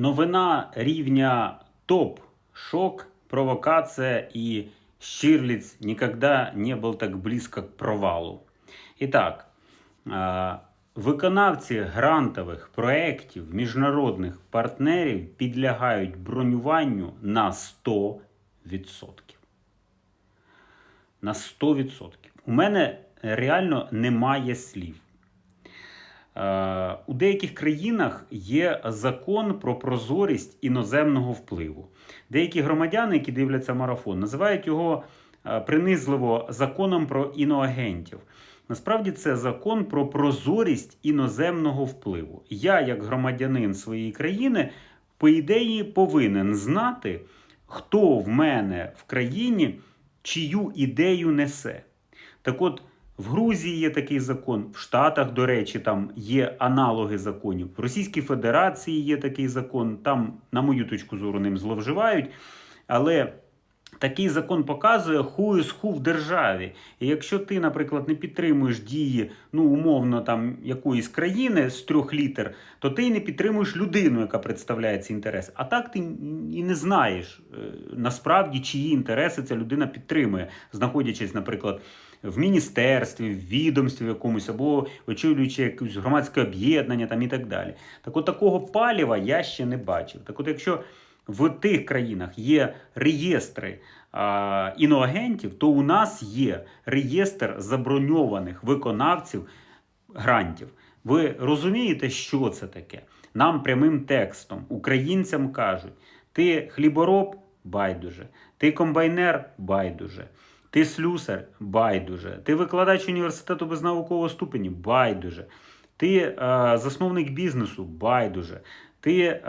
Новина рівня топ, шок, провокация и Штирлиц никогда не был так близко к провалу. І так, виконавці грантових проєктів міжнародних партнерів підлягають бронюванню на 100%. На 100%. У мене реально немає слів. Е, У деяких країнах є закон про прозорість іноземного впливу. Деякі громадяни, які дивляться марафон, називають його е, принизливо законом про іноагентів. Насправді це закон про прозорість іноземного впливу. Я, як громадянин своєї країни, по ідеї повинен знати, хто в мене в країні чию ідею несе. Так от, в Грузії є такий закон, в Штатах, до речі, там є аналоги законів. В Російській Федерації є такий закон. Там, на мою точку зору, ним зловживають. Але такий закон показує who is who в державі. І якщо ти, наприклад, не підтримуєш дії, ну умовно там якоїсь країни з трьох літер, то ти й не підтримуєш людину, яка представляє ці інтереси. А так ти і не знаєш е, насправді, чиї інтереси ця людина підтримує, знаходячись, наприклад. В міністерстві, в відомстві якомусь, або очолюючи якесь громадське об'єднання там і так далі. Так от такого паліва я ще не бачив. Так от, якщо в тих країнах є реєстри а, іноагентів, то у нас є реєстр заброньованих виконавців грантів. Ви розумієте, що це таке? Нам прямим текстом, українцям кажуть: ти хлібороб байдуже, ти комбайнер байдуже. Ти слюсар байдуже, ти викладач університету без наукового ступені байдуже, ти е, засновник бізнесу байдуже, ти е,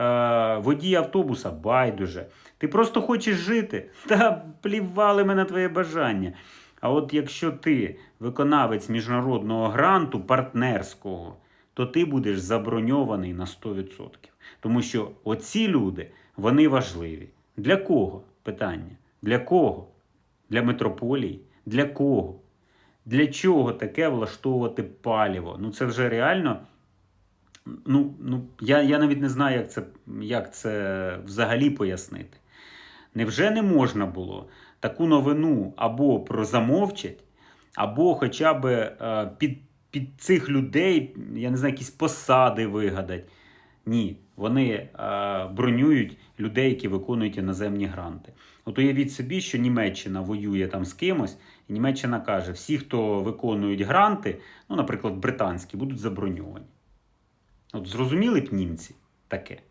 водій автобуса байдуже. Ти просто хочеш жити та плівали мене твоє бажання. А от якщо ти виконавець міжнародного гранту партнерського, то ти будеш заброньований на 100%. Тому що оці люди вони важливі. Для кого? Питання. Для кого? Для метрополії? Для кого? Для чого таке влаштовувати паліво? Ну це вже реально. Ну, ну, я, я навіть не знаю, як це, як це взагалі пояснити. Невже не можна було таку новину або прозамовчать, або хоча б е, під, під цих людей, я не знаю, якісь посади вигадати? Ні, вони е, бронюють людей, які виконують іноземні гранти. От уявіть собі, що Німеччина воює там з кимось, і Німеччина каже: всі, хто виконують гранти, ну, наприклад, британські, будуть заброньовані. От зрозуміли б німці таке?